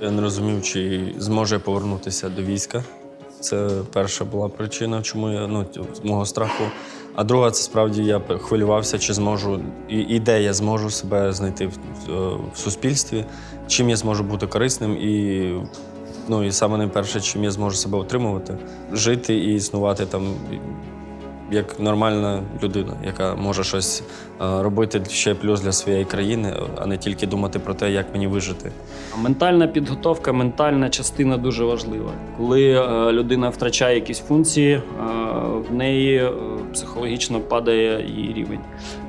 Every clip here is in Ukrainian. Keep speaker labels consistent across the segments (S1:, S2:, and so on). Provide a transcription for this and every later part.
S1: Я не розумів, чи зможе повернутися до війська. Це перша була причина, чому я ну, з мого страху. А друга, це справді я хвилювався, чи зможу і, і де я зможу себе знайти в, в суспільстві, чим я зможу бути корисним, і, ну, і саме найперше, чим я зможу себе утримувати, жити і існувати там як нормальна людина, яка може щось е, робити ще плюс для своєї країни, а не тільки думати про те, як мені вижити.
S2: Ментальна підготовка, ментальна частина дуже важлива. Коли е, людина втрачає якісь функції, е, в неї психологічно падає її рівень.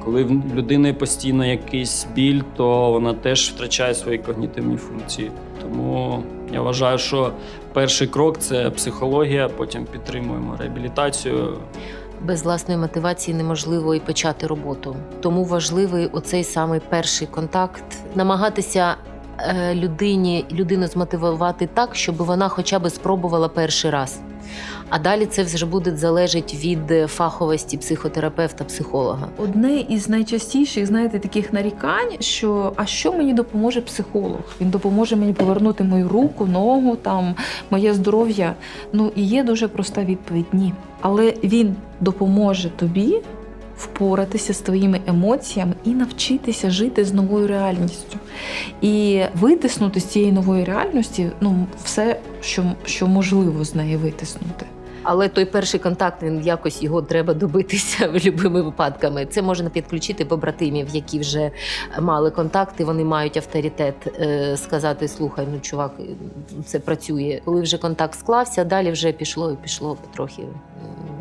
S2: Коли в людини постійно якийсь біль, то вона теж втрачає свої когнітивні функції. Тому я вважаю, що перший крок це психологія, потім підтримуємо реабілітацію.
S3: Без власної мотивації неможливо і почати роботу. Тому важливий оцей самий перший контакт, намагатися е, людині людину змотивувати так, щоб вона хоча б спробувала перший раз. А далі це вже буде залежати від е, фаховості психотерапевта, психолога.
S4: Одне із найчастіших, знаєте, таких нарікань, що а що мені допоможе психолог? Він допоможе мені повернути мою руку, ногу, там моє здоров'я. Ну і є дуже проста відповідь ні. Але він допоможе тобі впоратися з твоїми емоціями і навчитися жити з новою реальністю. І витиснути з цієї нової реальності ну, все, що, що можливо з неї витиснути.
S3: Але той перший контакт він якось його треба добитися любими випадками. Це можна підключити побратимів, які вже мали контакти. Вони мають авторитет е, сказати: слухай, ну чувак, це працює. Коли вже контакт склався, далі вже пішло і пішло потрохи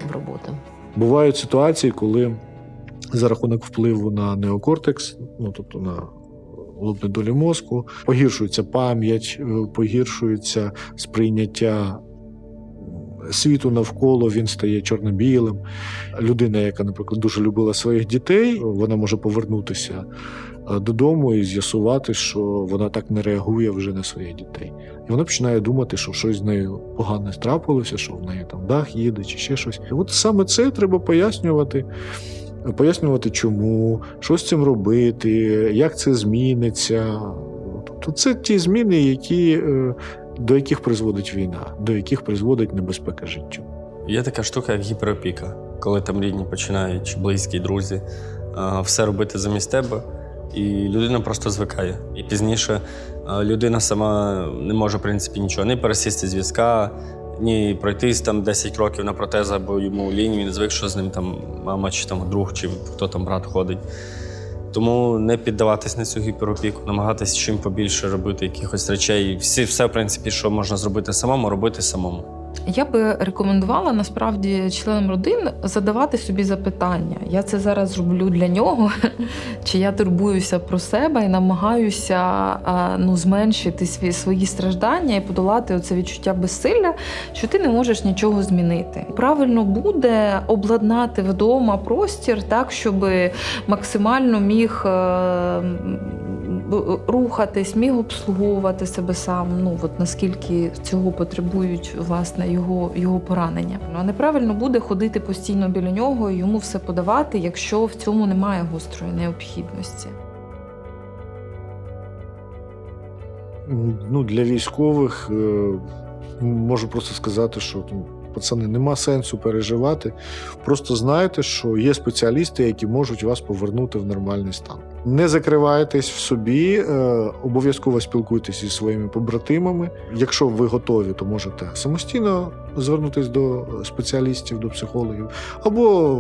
S3: в роботу.
S5: Бувають ситуації, коли за рахунок впливу на неокортекс, ну тобто на лобні долі мозку, погіршується пам'ять, е, погіршується сприйняття світу навколо, він стає чорно-білим. Людина, яка, наприклад, дуже любила своїх дітей, вона може повернутися е, додому і з'ясувати, що вона так не реагує вже на своїх дітей. І вона починає думати, що щось з нею погане трапилося, що в неї там дах їде чи ще щось. І от саме це треба пояснювати. Пояснювати, чому, що з цим робити, як це зміниться. Тобто це ті зміни, які, е, до яких призводить війна, до яких призводить небезпека життю.
S1: Є така штука, як гіперопіка, коли там рідні починають, чи близькі, друзі, все робити замість тебе, і людина просто звикає. І пізніше людина сама не може, в принципі, нічого, не пересісти з візка, ні пройтись там 10 років на протеза, бо йому лінь, він звик, що з ним там мама чи там друг, чи хто там брат ходить. Тому не піддаватись на цю гіперопіку, намагатись чим побільше робити якихось речей. Всі, все, в принципі, що можна зробити самому, робити самому.
S4: Я би рекомендувала насправді членам родин задавати собі запитання. Я це зараз роблю для нього, чи я турбуюся про себе і намагаюся ну, зменшити свої, свої страждання і подолати оце відчуття безсилля, що ти не можеш нічого змінити. Правильно буде обладнати вдома простір так, щоб максимально міг. Е, рухатись, міг обслуговувати себе сам. Ну от наскільки цього потребують власне його, його поранення. Ну а неправильно буде ходити постійно біля нього і йому все подавати, якщо в цьому немає гострої необхідності.
S5: Ну, для військових е, можу просто сказати, що ну, пацани, нема сенсу переживати. Просто знайте, що є спеціалісти, які можуть вас повернути в нормальний стан. Не закривайтесь в собі, е, обов'язково спілкуйтесь зі своїми побратимами. Якщо ви готові, то можете самостійно звернутися до спеціалістів, до психологів, або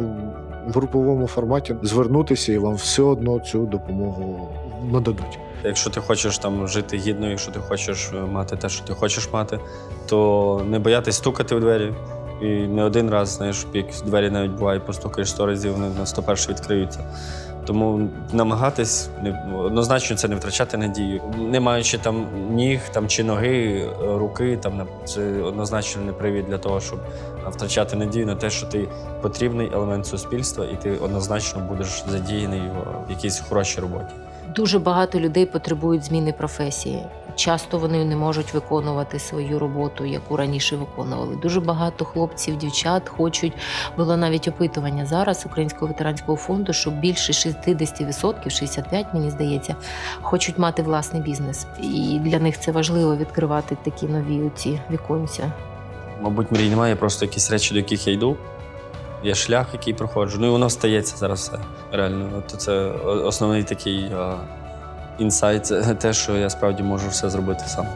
S5: в груповому форматі звернутися, і вам все одно цю допомогу нададуть.
S1: Якщо ти хочеш там жити гідно, якщо ти хочеш е, мати те, що ти хочеш мати, то не боятись стукати в двері. І не один раз, знаєш, пік двері навіть буває, постукаєш 100 разів, вони на 101 відкриються. Тому намагатись однозначно це не втрачати надію. Не маючи там ніг там, чи ноги, е, руки, там, це однозначно не привід для того, щоб втрачати надію на те, що ти потрібний елемент суспільства, і ти однозначно будеш задіяний в якійсь хорошій роботі.
S3: Дуже багато людей потребують зміни професії. часто вони не можуть виконувати свою роботу, яку раніше виконували. Дуже багато хлопців, дівчат хочуть. Було навіть опитування зараз Українського ветеранського фонду, що більше 60%, 65, мені здається, хочуть мати власний бізнес. І для них це важливо відкривати такі нові оці віконця.
S1: Мабуть, мрій немає, просто якісь речі, до яких я йду. Є шлях, який проходжу. Ну і воно стається зараз все. Реально. От це основний такий інсайт, те, що я справді можу все зробити сам.